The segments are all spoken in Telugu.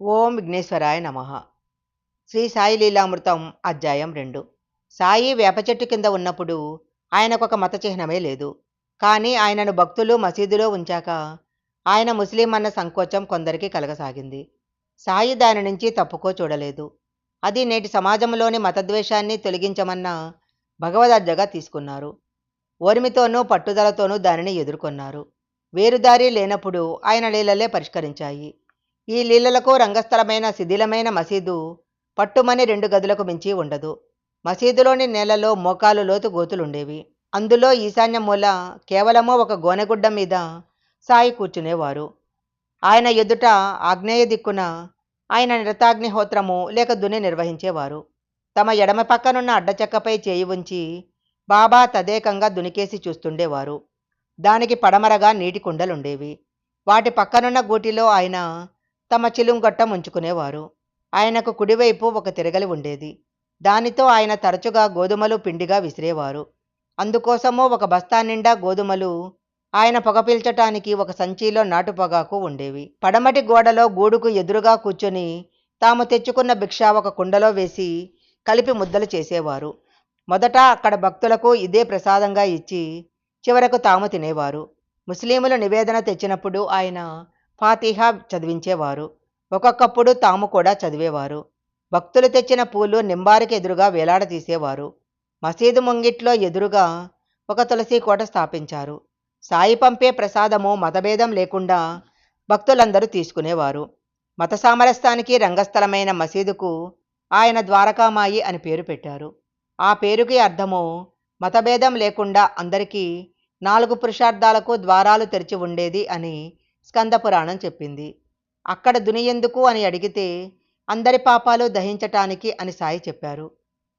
ఓం విఘ్నేశ్వరాయ నమ. శ్రీ సాయి లీలామృతం అధ్యాయం రెండు. సాయి వేప చెట్టు కింద ఉన్నప్పుడు ఆయనకు ఒక మత చిహ్నమే లేదు. కానీ ఆయనను భక్తులు మసీదులో ఉంచాక ఆయన ముస్లిం అన్న సంకోచం కొందరికి కలగసాగింది. సాయి దాని నుంచి తప్పుకో చూడలేదు. అది నేటి సమాజంలోని మతద్వేషాన్ని తొలగించమన్న భగవదర్జగా తీసుకున్నారు. ఓర్మితోనూ పట్టుదలతోనూ దానిని ఎదుర్కొన్నారు. వేరుదారి లేనప్పుడు ఆయన లీలలే పరిష్కరించాయి. ఈ లీలలకు రంగస్థలమైన శిథిలమైన మసీదు పట్టుమని రెండు గదులకు మించి ఉండదు. మసీదులోని నేలలో మోకాలు లోతు గోతులుండేవి. అందులో ఈశాన్య మూల కేవలము ఒక గోనెగుడ్డ మీద సాయి కూర్చునేవారు. ఆయన ఎదుట ఆగ్నేయ దిక్కున ఆయన నిరతాగ్నిహోత్రము లేక దుని నిర్వహించేవారు. తమ ఎడమ పక్కనున్న అడ్డచెక్కపై చేయి ఉంచి బాబా తదేకంగా దునికేసి చూస్తుండేవారు. దానికి పడమరగా నీటి కుండలుండేవి. వాటి పక్కనున్న గూటిలో ఆయన తమ చిలుంగొట్టం ఉంచుకునేవారు. ఆయనకు కుడివైపు ఒక తిరగలి ఉండేది. దానితో ఆయన తరచుగా గోధుమలు పిండిగా విసిరేవారు. అందుకోసమో ఒక బస్తా నిండా గోధుమలు ఆయన పొగ పీల్చటానికి ఒక సంచిలో నాటు పొగాకు ఉండేవి. పడమటి గోడలో గూడుకు ఎదురుగా కూర్చొని తాము తెచ్చుకున్న భిక్ష ఒక కుండలో వేసి కలిపి ముద్దలు చేసేవారు. మొదట అక్కడ భక్తులకు ఇదే ప్రసాదంగా ఇచ్చి చివరకు తాము తినేవారు. ముస్లింలు నివేదన తెచ్చినప్పుడు ఆయన ఫాతిహా చదివించేవారు. ఒక్కొక్కప్పుడు తాము కూడా చదివేవారు. భక్తులు తెచ్చిన పూలు నింబారికి ఎదురుగా వేలాడదీసేవారు మసీదు ముంగిట్లో ఎదురుగా ఒక తులసి కోట స్థాపించారు. సాయి పంపే ప్రసాదము మతభేదం లేకుండా భక్తులందరూ తీసుకునేవారు. మత సామరస్యానికి రంగస్థలమైన మసీదుకు ఆయన ద్వారకామాయి అని పేరు పెట్టారు. ఆ పేరుకి అర్థము మతభేదం లేకుండా అందరికీ నాలుగు పురుషార్థాలకు ద్వారాలు తెరిచి ఉండేది అని స్కందపురాణం చెప్పింది. అక్కడ దునియెందుకు అని అడిగితే అందరి పాపాలు దహించటానికి అని సాయి చెప్పారు.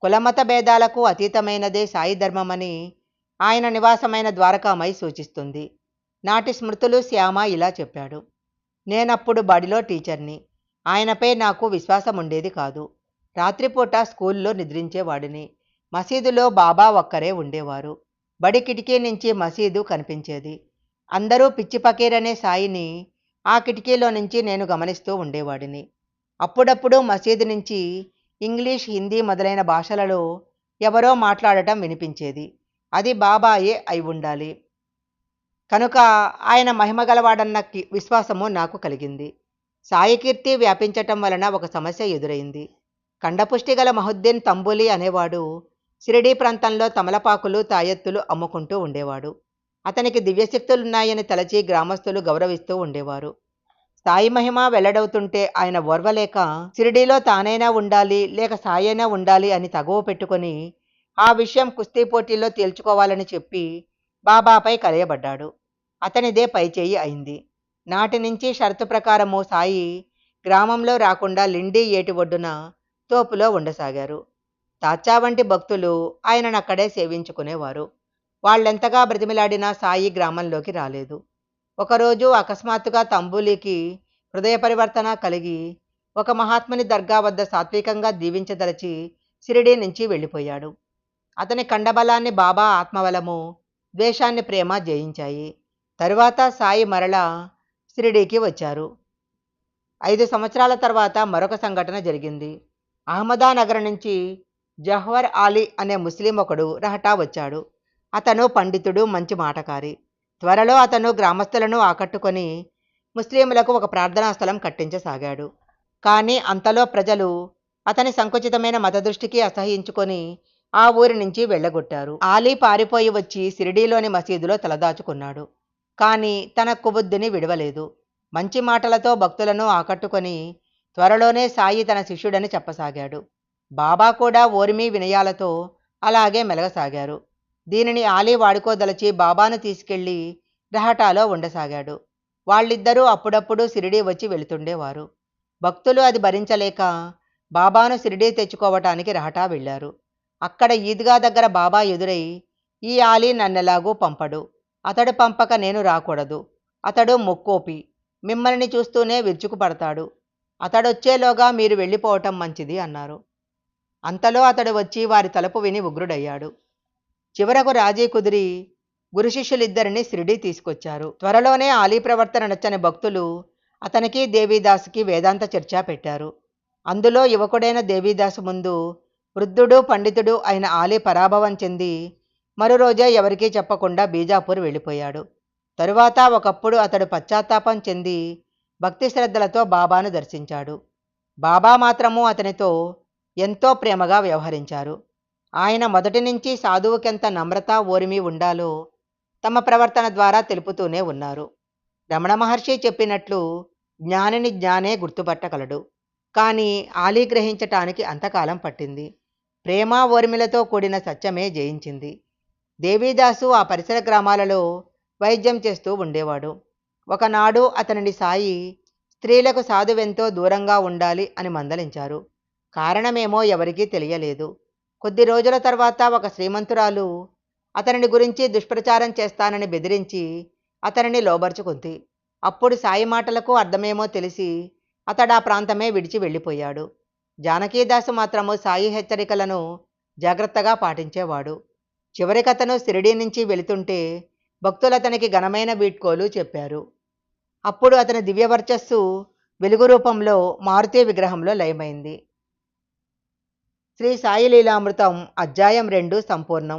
కులమత భేదాలకు అతీతమైనదే సాయి ధర్మమని ఆయన నివాసమైన ద్వారకామై సూచిస్తుంది. నాటి స్మృతులు శ్యామ ఇలా చెప్పాడు. నేనప్పుడు బడిలో టీచర్ని. ఆయనపై నాకు విశ్వాసం ఉండేది కాదు. రాత్రిపూట స్కూల్లో నిద్రించేవాడిని. మసీదులో బాబా ఒక్కరే ఉండేవారు. బడి కిటికీ నుంచి మసీదు కనిపించేది. అందరూ పిచ్చి పకీరనే సాయిని ఆ కిటికీలో నుంచి నేను గమనిస్తూ ఉండేవాడిని. అప్పుడప్పుడు మసీదు నుంచి ఇంగ్లీష్ హిందీ మొదలైన భాషలలో ఎవరో మాట్లాడటం వినిపించేది. అది బాబాయే అయి ఉండాలి. కనుక ఆయన మహిమగలవాడన్న కి- విశ్వాసము నాకు కలిగింది. సాయికీర్తి వ్యాపించటం వలన ఒక సమస్య ఎదురైంది. కండపుష్టి గల మహుద్దీన్ తంబులి అనేవాడు షిరిడీ ప్రాంతంలో తమలపాకులు తాయెత్తులు అమ్ముకుంటూ ఉండేవాడు. అతనికి దివ్యశక్తులున్నాయని తలచి గ్రామస్తులు గౌరవిస్తూ ఉండేవారు. సాయి మహిమ వెల్లడవుతుంటే ఆయన ఓర్వలేక షిరిడీలో తానైనా ఉండాలి లేక సాయైనా ఉండాలి అని తగువ పెట్టుకొని ఆ విషయం కుస్తీ పోటీల్లో తేల్చుకోవాలని చెప్పి బాబాపై కలయబడ్డాడు. అతనిదే పైచేయి అయింది. నాటి నుంచి షరతు ప్రకారము సాయి గ్రామంలో రాకుండా లిండి ఏటి ఒడ్డున తోపులో ఉండసాగారు. తాచా వంటి భక్తులు ఆయనను అక్కడే సేవించుకునేవారు. వాళ్ళెంతగా బ్రతిమిలాడినా సాయి గ్రామంలోకి రాలేదు. ఒకరోజు అకస్మాత్తుగా తంబూలికి హృదయ పరివర్తన కలిగి ఒక మహాత్ముని దర్గా వద్ద సాత్వికంగా దీవించదలచి షిరిడీ నుంచి వెళ్ళిపోయాడు. అతని కండబలాన్ని బాబా ఆత్మబలము ద్వేషాన్ని ప్రేమ జయించాయి. తరువాత సాయి మరలా షిరిడీకి వచ్చారు. ఐదు సంవత్సరాల తర్వాత మరొక సంఘటన జరిగింది. అహ్మదానగర్ నుంచి జహ్వర్ ఆలీ అనే ముస్లిం ఒకడు రహటా వచ్చాడు. అతను పండితుడు మంచి మాటకారి. త్వరలో అతను గ్రామస్తులను ఆకట్టుకొని ముస్లింలకు ఒక ప్రార్థనా స్థలం కట్టించసాగాడు. కానీ అంతలో ప్రజలు అతని సంకుచితమైన మతదృష్టికి అసహించుకొని ఆ ఊరి నుంచి వెళ్ళగొట్టారు. ఆలీ పారిపోయి వచ్చి సిరిడీలోని మసీదులో తలదాచుకున్నాడు. కానీ తన కుబుద్ధిని విడవలేదు. మంచి మాటలతో భక్తులను ఆకట్టుకొని త్వరలోనే సాయి తన శిష్యుడని చెప్పసాగాడు. బాబా కూడా ఓర్మి వినయాలతో అలాగే మెలగసాగారు. దీనిని ఆలీ వాడుకోదలచి బాబాను తీసుకెళ్ళి రహటాలో ఉండసాగాడు. వాళ్ళిద్దరూ అప్పుడప్పుడు సిరిడీ వచ్చి వెళుతుండేవారు. భక్తులు అది భరించలేక బాబాను సిరిడీ తెచ్చుకోవటానికి రహటా వెళ్ళారు. అక్కడ ఈద్గా దగ్గర బాబా ఎదురై ఈ ఆలీ నన్నెలాగూ పంపడు. అతడు పంపక నేను రాకూడదు. అతడు మొక్కోపి. మిమ్మల్ని చూస్తూనే విరుచుకుపడతాడు. అతడొచ్చేలోగా మీరు వెళ్ళిపోవటం మంచిది అన్నారు. అంతలో అతడు వచ్చి వారి తలుపు విని ఉగ్రుడయ్యాడు. చివరకు రాజీ కుదిరి గురు శిష్యులిద్దరిని షిరిడీ తీసుకొచ్చారు. త్వరలోనే ఆలీ ప్రవర్తన నచ్చని భక్తులు అతనికి దేవీదాసుకి వేదాంత చర్చ పెట్టారు. అందులో యువకుడైన దేవీదాసు ముందు వృద్ధుడు పండితుడు అయిన ఆలీ పరాభవం చెంది మరో రోజే ఎవరికీ చెప్పకుండా బీజాపూర్ వెళ్ళిపోయాడు. తరువాత ఒకప్పుడు అతడు పశ్చాత్తాపం చెంది భక్తి శ్రద్ధలతో బాబాను దర్శించాడు. బాబా మాత్రము అతనితో ఎంతో ప్రేమగా వ్యవహరించారు. ఆయన మొదటి నుంచి సాధువుకెంత నమ్రత ఓరిమి ఉండాలో తమ ప్రవర్తన ద్వారా తెలుపుతూనే ఉన్నారు. రమణ మహర్షి చెప్పినట్లు జ్ఞానిని జ్ఞానే గుర్తుపట్టగలడు. కానీ ఆలీ గ్రహించటానికి అంతకాలం పట్టింది. ప్రేమ ఓర్మిలతో కూడిన సత్యమే జయించింది. దేవీదాసు ఆ పరిసర గ్రామాలలో వైద్యం చేస్తూ ఉండేవాడు. ఒకనాడు అతనిని సాయి స్త్రీలకు సాధువెంతో దూరంగా ఉండాలి అని మందలించారు. కారణమేమో ఎవరికీ తెలియలేదు. కొద్ది రోజుల తర్వాత ఒక శ్రీమంతురాలు అతనిని గురించి దుష్ప్రచారం చేస్తానని బెదిరించి అతనిని లోబర్చుకుంది. అప్పుడు సాయి మాటలకు అర్థమేమో తెలిసి అతడు ఆ ప్రాంతమే విడిచి వెళ్ళిపోయాడు. జానకీదాసు మాత్రము సాయి హెచ్చరికలను జాగ్రత్తగా పాటించేవాడు. చివరికతను షిరిడీ నుంచి వెళుతుంటే భక్తులు అతనికి ఘనమైన వీడ్కోలు చెప్పారు. అప్పుడు అతని దివ్యవర్చస్సు వెలుగు రూపంలో మారుతి విగ్రహంలో లయమైంది. శ్రీ సాయి లీలామృతం అధ్యాయం రెండు సంపూర్ణం.